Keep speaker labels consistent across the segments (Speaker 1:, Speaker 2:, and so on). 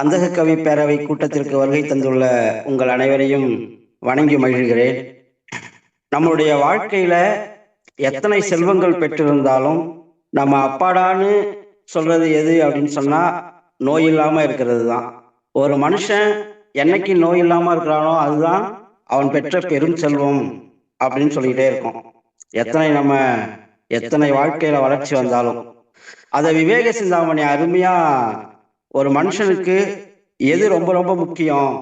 Speaker 1: அந்தக கவி பேரவை கூட்டத்திற்கு வருகை தந்துள்ள உங்கள் அனைவரையும் வணங்கி மகிழ்கிறேன். நம்மளுடைய வாழ்க்கையில எத்தனை செல்வங்கள் பெற்றிருந்தாலும் நம்ம அப்பாடான்னு சொல்றது எது அப்படின்னு சொன்னா நோய் இல்லாம இருக்கிறது தான். ஒரு மனுஷன் என்னைக்கு நோய் இல்லாம இருக்கிறானோ அதுதான் அவன் பெற்ற பெரும் செல்வம் அப்படின்னு சொல்லிக்கிட்டே இருக்கும். எத்தனை நம்ம எத்தனை வாழ்க்கையில வளர்ச்சி வந்தாலும். அதை விவேக சிந்தாமணி அருமையா ஒரு மனுஷனுக்கு எது ரொம்ப ரொம்ப முக்கியம்?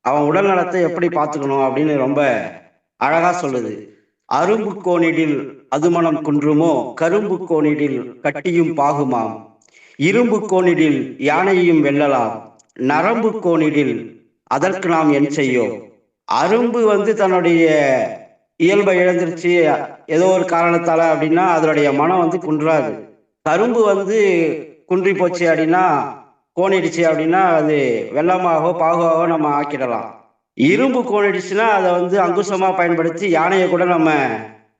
Speaker 1: அவன் உடல் நலத்தை எப்படி பார்த்துக்கணும் அப்படின்னு ரொம்ப அழகா சொல்லுது. அரும்பு கோணிடில் அதுமணம் குன்றுமோ? கரும்பு கோணிடில் கட்டியும் பாகுமாம். இரும்பு கோணிடில் யானையையும் வெல்லலாம். நரம்பு கோணிடில் அதற்கு நாம் என் செய்யோம் அரும்பு வந்து தன்னுடைய இயல்பை இழந்துருச்சு. ஏதோ ஒரு காரணத்தால அப்படின்னா அதனுடைய மனம் வந்து குன்றாது. கரும்பு வந்து குன்றி போச்சு அப்படின்னா கோணிடுச்சு அப்படின்னா அது வெள்ளமாகவோ பாகுவாகவோ நம்ம ஆக்கிடலாம். இரும்பு கோணிடுச்சுன்னா அதை வந்து அங்குசமா பயன்படுத்தி யானையை கூட நம்ம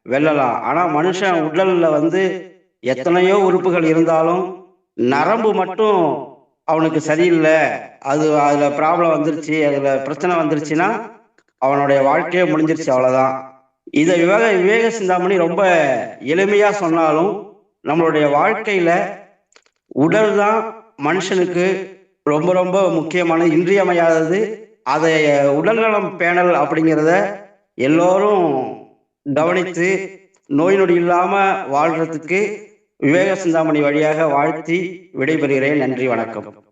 Speaker 1: வெல்லலாம். ஆனா மனுஷன் உடல்ல வந்து எத்தனையோ உறுப்புகள் இருந்தாலும் நரம்பு மட்டும் அவனுக்கு சரியில்லை. அது அதுல ப்ராப்ளம் வந்துருச்சு அதுல பிரச்சனை வந்துருச்சுன்னா அவனுடைய வாழ்க்கையே முடிஞ்சிருச்சு அவ்வளவுதான். இதை விவேக விவேக சிந்தாமணி ரொம்ப எளிமையா சொன்னாலும் நம்மளுடைய வாழ்க்கையில உடல் தான் மனுஷனுக்கு ரொம்ப ரொம்ப முக்கியமான இன்றியமையாதது அதை உடல்நலம் பேணல் அப்படிங்கிறத எல்லோரும் கவனித்து நோய் நொடி இல்லாம வாழ்றதுக்கு விவேக சிந்தாமணி வழியாக வாழ்த்தி விடைபெறுகிறேன். நன்றி வணக்கம்.